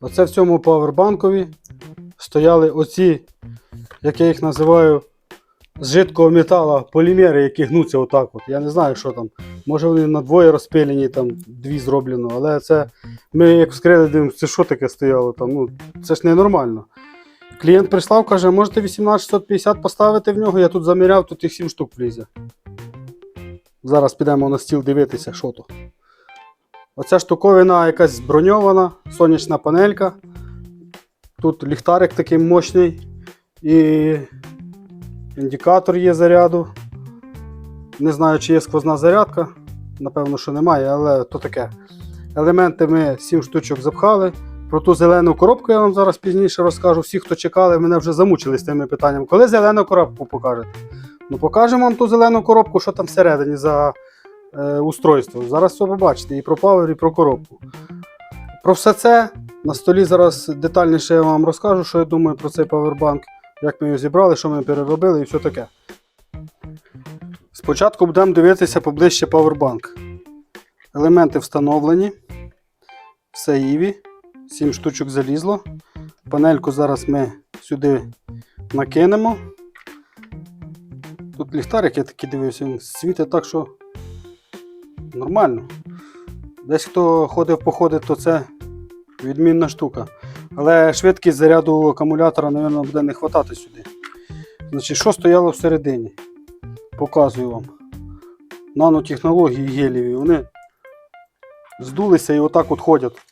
Оце в цьому павербанкові стояли оці, як я їх називаю, з жидкого металу полімери, які гнуться отак. От. Я не знаю, що там. Може вони на двоє розпилені, там дві зроблено, але це ми як вскрили, дивимося, це що таке стояло там. Ну, це ж ненормально. Клієнт прислав, каже, можете 18650 поставити в нього, я тут заміряв, тут їх 7 штук влізе. Зараз підемо на стіл дивитися, що то. Оця штуковина якась броньована, сонячна панелька. Тут ліхтарик такий мощний і індикатор є заряду. Не знаю, чи є сквозна зарядка. Напевно, що немає, але то таке. Елементи ми 7 штучок запхали. Про ту зелену коробку я вам зараз пізніше розкажу. Всі, хто чекали, мене вже замучили з тими питанням. Коли зелену коробку покажете? Ну, покажемо вам ту зелену коробку, що там всередині за е, устройство. Зараз все побачите і про павер, і про коробку. Про все це на столі зараз детальніше я вам розкажу, що я думаю про цей павербанк, як ми його зібрали, що ми переробили і все таке. Спочатку будемо дивитися поближче павербанк. Елементи встановлені. Все іві. 7 штучок залізло. Панельку зараз ми сюди накинемо. Тут ліхтарик, я такий дивився, він світить так, що нормально. Десь хто ходив походи, то це відмінна штука. Але швидкість заряду акумулятора, мабуть, буде не хватати сюди. Значить, що стояло всередині? Показую вам. Нанотехнології геліві, вони здулися і отак от ходять.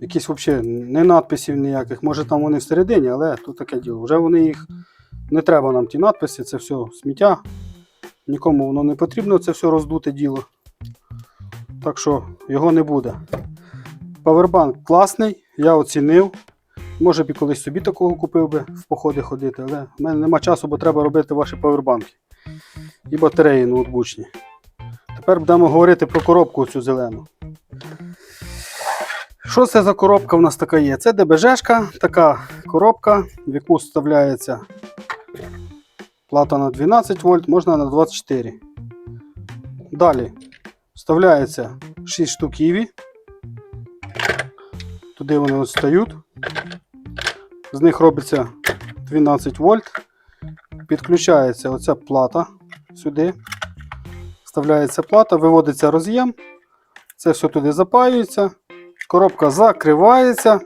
Якісь взагалі не надписів ніяких. Може там вони всередині, але тут таке діло. Вже вони їх не треба нам ті надписи, це все сміття. Нікому воно не потрібно, це все роздуте діло. Так що його не буде. Павербанк класний, я оцінив. Може б і колись собі такого купив би в походи ходити, але в мене нема часу, бо треба робити ваші павербанки. І батареї ноутбучні. Тепер будемо говорити про коробку цю зелену. Що це за коробка в нас така є? Це ДБЖшка, така коробка, в яку вставляється плата на 12 вольт, можна на 24. Далі вставляється 6 штук Іві. Туди вони от стають. З них робиться 12 вольт. Підключається оця плата сюди. Вставляється плата, виводиться роз'єм. Це все туди запаюється. Коробка закривається,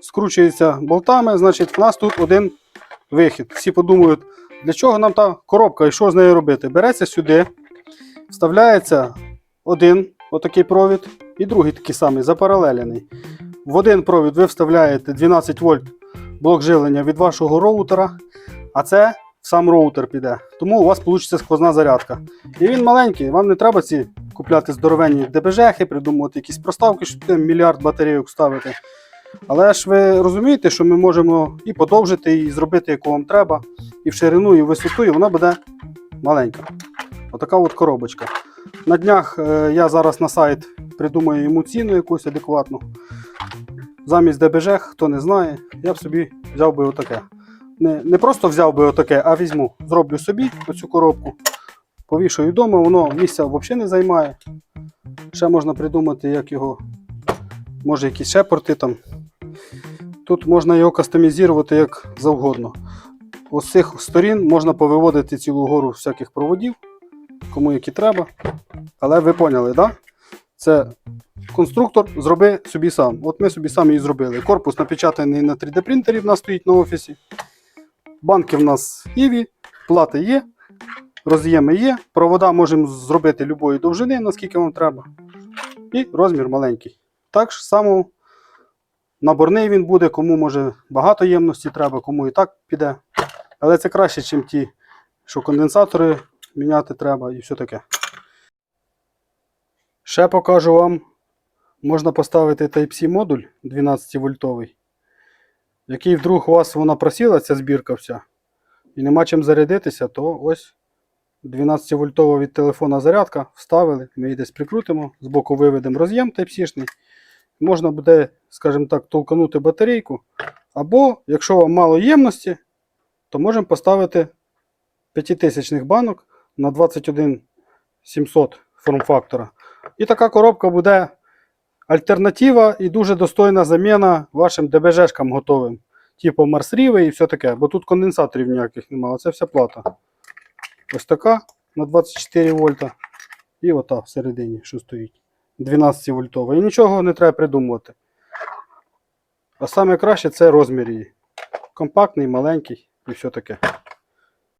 скручується болтами. Значить, в нас тут один вихід. Всі подумають, для чого нам та коробка і що з нею робити? Береться сюди, вставляється один отакий провід і другий такий самий запаралелений. В один провід ви вставляєте 12 вольт блок живлення від вашого роутера, а це сам роутер піде. Тому у вас вийде сквозна зарядка. І він маленький, вам не треба ці купляти здоровенні ДБЖхи, придумувати якісь проставки, щоб там мільярд батарейок ставити. Але ж ви розумієте, що ми можемо і подовжити, і зробити, яку вам треба, і в ширину, і в висоту, і вона буде маленька. Отака от коробочка. На днях е, я зараз на сайт придумаю йому ціну якусь адекватну. Замість ДБЖ, хто не знає, я б собі взяв би отаке. Не, не просто взяв би отаке, а візьму, зроблю собі оцю коробку, повішаю вдома, воно місця взагалі не займає. Ще можна придумати, як його, може якісь ще порти там. Тут можна його кастомізувати як завгодно. З цих сторін можна повиводити цілу гору всяких проводів, кому які треба. Але ви поняли. Да? Це конструктор зроби собі сам. От ми собі самі її зробили. Корпус напечатаний на 3D принтері, в нас стоїть на офісі. Банки в нас іві, плати є, роз'єми є. Провода можемо зробити любої довжини, наскільки вам треба. І розмір маленький. Так само наборний він буде, кому може багато ємності треба, кому і так піде. Але це краще, ніж ті, що конденсатори міняти треба і все таке. Ще покажу вам, можна поставити Type-C модуль 12 вольтовий, який вдруг у вас вона просіла, ця збірка вся, і нема чим зарядитися, то ось 12 вольтова від телефона зарядка вставили, ми її десь прикрутимо, збоку виведемо роз'єм Type-C-шний. Можна буде, скажімо так, толканути батарейку. Або, якщо вам мало ємності, то можемо поставити 5000 банок на 21700 форм-фактора. І така коробка буде альтернатива і дуже достойна заміна вашим ДБЖшкам готовим. Типу Марсріви і все таке. Бо тут конденсаторів ніяких немає. Це вся плата. Ось така на 24 вольта. І ота всередині, що стоїть. 12 вольтова. І нічого не треба придумувати. А саме краще це розмір її. Компактний, маленький і все таке.